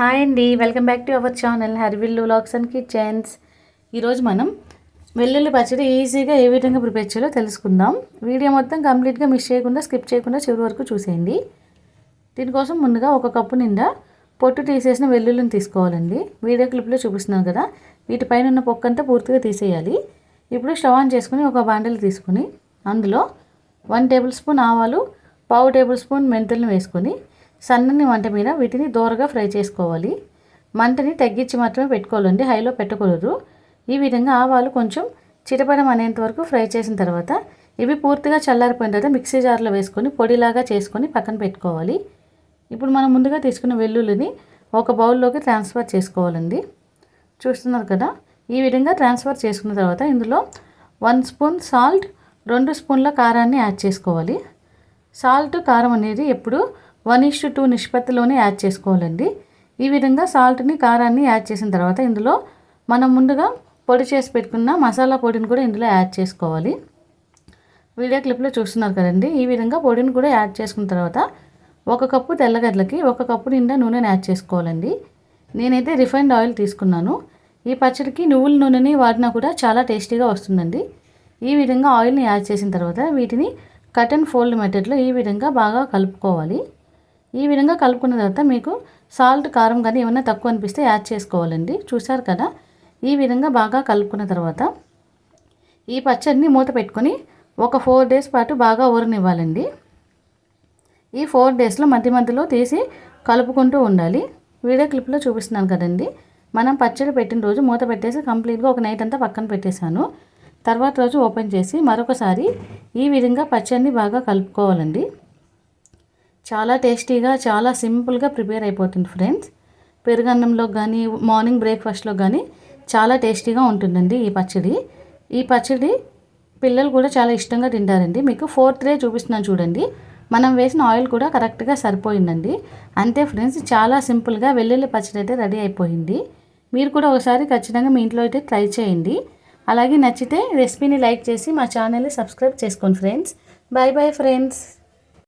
Hi అండి. Welcome back to our channel Harivillu lux and kitchens ఈరోజు మనం వెల్లుల్లి పచ్చడి ఈజీగా ఏ విధంగా ప్రిపేర్ చేయాలో తెలుసుకుందాం. వీడియో మొత్తం కంప్లీట్గా మిస్ చేయకుండా స్కిప్ చేయకుండా చివరి వరకు చూసేయండి. దీనికోసం ముందుగా ఒక కప్పు నిండా పొట్టు తీసేసిన వెల్లుల్లిని తీసుకోవాలండి. వీడియో క్లిప్లో చూపిస్తున్నాను కదా. వీటిపైన ఉన్న పొక్కంతా పూర్తిగా తీసేయాలి. ఇప్పుడు స్టవ్ ఆన్ చేసుకుని ఒక బాండలు తీసుకుని అందులో వన్ టేబుల్ స్పూన్ ఆవాలు పావు టేబుల్ స్పూన్ మెంతులను వేసుకొని సన్నని మంట మీద వీటిని దోరగా ఫ్రై చేసుకోవాలి. మంటని తగ్గించి మాత్రమే పెట్టుకోవాలండి. హైలో పెట్టకూడదు. ఈ విధంగా ఆవాలు కొంచెం చిటపడం అనేంత వరకు ఫ్రై చేసిన తర్వాత ఇవి పూర్తిగా చల్లారిపోయిన తర్వాత మిక్సీ జార్లో వేసుకొని పొడిలాగా చేసుకొని పక్కన పెట్టుకోవాలి. ఇప్పుడు మనం ముందుగా తీసుకున్న వెల్లుల్లిని ఒక బౌల్లోకి ట్రాన్స్ఫర్ చేసుకోవాలండి. చూస్తున్నారు కదా? ఈ విధంగా ట్రాన్స్ఫర్ చేసుకున్న తర్వాత ఇందులో వన్ స్పూన్ సాల్ట్ రెండు స్పూన్ల కారాన్ని యాడ్ చేసుకోవాలి. సాల్ట్ కారం అనేది ఎప్పుడు వన్ ఇష్ టూ నిష్పత్తిలోనే యాడ్ చేసుకోవాలండి. ఈ విధంగా సాల్ట్ని కారాన్ని యాడ్ చేసిన తర్వాత ఇందులో మనం ముందుగా పొడి చేసి పెట్టుకున్న మసాలా పొడిని కూడా ఇందులో యాడ్ చేసుకోవాలి. వీడియో క్లిప్లో చూస్తున్నారు కదండి. ఈ విధంగా పొడిని కూడా యాడ్ చేసుకున్న తర్వాత ఒక కప్పు తెల్లగడ్డలకి ఒక కప్పు నిండా నూనెని యాడ్ చేసుకోవాలండి. నేనైతే రిఫైన్డ్ ఆయిల్ తీసుకున్నాను. ఈ పచ్చడికి నువ్వుల నూనెని వాడినా కూడా చాలా టేస్టీగా వస్తుందండి. ఈ విధంగా ఆయిల్ని యాడ్ చేసిన తర్వాత వీటిని కట్ అండ్ ఫోల్డ్ మెథడ్లో ఈ విధంగా బాగా కలుపుకోవాలి. ఈ విధంగా కలుపుకున్న తర్వాత మీకు సాల్ట్ కారం కానీ ఏమైనా తక్కువ అనిపిస్తే యాడ్ చేసుకోవాలండి. చూసారు కదా? ఈ విధంగా బాగా కలుపుకున్న తర్వాత ఈ పచ్చడిని మూత పెట్టుకొని ఒక ఫోర్ డేస్ పాటు బాగా ఊరనివ్వాలండి. ఈ ఫోర్ డేస్లో మధ్య మధ్యలో తీసి కలుపుకుంటూ ఉండాలి. వీడియో క్లిప్లో చూపిస్తున్నాను కదండి. మనం పచ్చడి పెట్టిన రోజు మూత పెట్టేసి కంప్లీట్గా ఒక నైట్ అంతా పక్కన పెట్టేశాను. తర్వాత రోజు ఓపెన్ చేసి మరొకసారి ఈ విధంగా పచ్చడిని బాగా కలుపుకోవాలండి. చాలా టేస్టీగా చాలా సింపుల్గా ప్రిపేర్ అయిపోతుంది ఫ్రెండ్స్. పెరుగన్నంలో కానీ మార్నింగ్ బ్రేక్ఫాస్ట్లో కానీ చాలా టేస్టీగా ఉంటుందండి ఈ పచ్చడి. ఈ పచ్చడి పిల్లలు కూడా చాలా ఇష్టంగా తింటారండి. మీకు ఫోర్త్ డే చూపిస్తున్నాను చూడండి. మనం వేసిన ఆయిల్ కూడా కరెక్ట్గా సరిపోయిందండి. అంతే ఫ్రెండ్స్ చాలా సింపుల్గా వెల్లుల్లి పచ్చడి అయితే రెడీ అయిపోయింది. మీరు కూడా ఒకసారి ఖచ్చితంగా మీ ఇంట్లో అయితే ట్రై చేయండి. అలాగే నచ్చితే రెసిపీని లైక్ చేసి మా ఛానల్ని సబ్స్క్రైబ్ చేసుకోండి ఫ్రెండ్స్. Bye bye friends.